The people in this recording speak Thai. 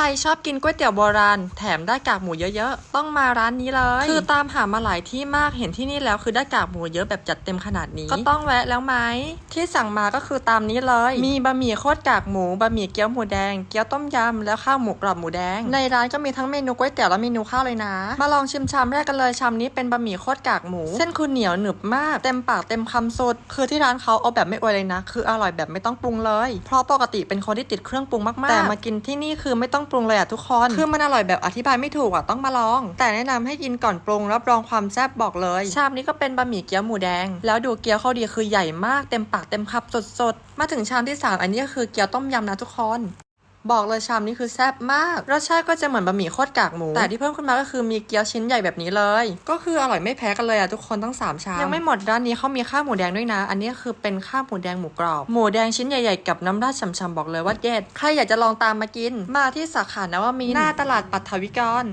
รชอบกินก๋วยเตี๋ยวโบราณ แถมได้กากหมูเยอะๆ ต้องมาร้านนี้เลย คือตามหามาหลายที่มากเห็นที่นี่แล้วคือได้กากหมูเยอะแบบจัดเต็มขนาดนี้ ก็ต้องแวะแล้วไหม ที่สั่งมาก็คือตามนี้เลย มีบะหมี่โคตรกากหมู บะหมี่เกี๊ยวหมูแดง เกี๊ยวต้มยำ แล้วข้าวหมูกรอบหมูแดง ในร้านก็มีทั้งเมนูก๋วยเตี๋ยวและเมนูข้าวเลยนะ มาลองชิมชามแรกกันเลยชามนี้เป็นบะหมี่โคตรกากหมู เส้นคือเหนียวหนึบมาก เต็มปากเต็มคำสุด คือที่ร้านเขาเอาแบบไม่อวยเลยนะ คืออร่อยแบบไม่ต้องปรุงเลย เพราะปกติเป็นคนที่ติดเครื่องปรุงมากๆ แต่มากินที่นี่คือไม่ต้องปรุงเลยอะทุกคน คือมันอร่อยแบบอธิบายไม่ถูกอะต้องมาลอง แต่แนะนำให้กินก่อนปรุงรับรองความแซ่บบอกเลย ชามนี้ก็เป็นบะหมี่เกี๊ยวหมูแดง แล้วดูเกี๊ยวเขาดีคือใหญ่มากเต็มปากเต็มคำสดๆ มาถึงชามที่สามอันนี้ก็คือเกี๊ยวต้มยำนะทุกคน บอกเลยชามนี้คือแซ่บมาก รสชาติก็จะเหมือนบะหมี่โคตรกากหมู แต่ที่เพิ่มขึ้นมาก็คือมีเกี๊ยวชิ้นใหญ่แบบนี้เลย ก็คืออร่อยไม่แพ้กันเลยอะทุกคนทั้งสามชาม ยังไม่หมดร้านนี้เขามีข้าวหมูแดงด้วยนะ อันนี้คือเป็นข้าวหมูแดงหมูกรอบ หมูแดงชิ้นใหญ่ๆกับน้ำราดฉ่ำๆบอกเลยว่าเด็ด ใครอยากจะลองตามมากิน มาที่สาขานวมินทร์หน้าตลาดปัทวิกร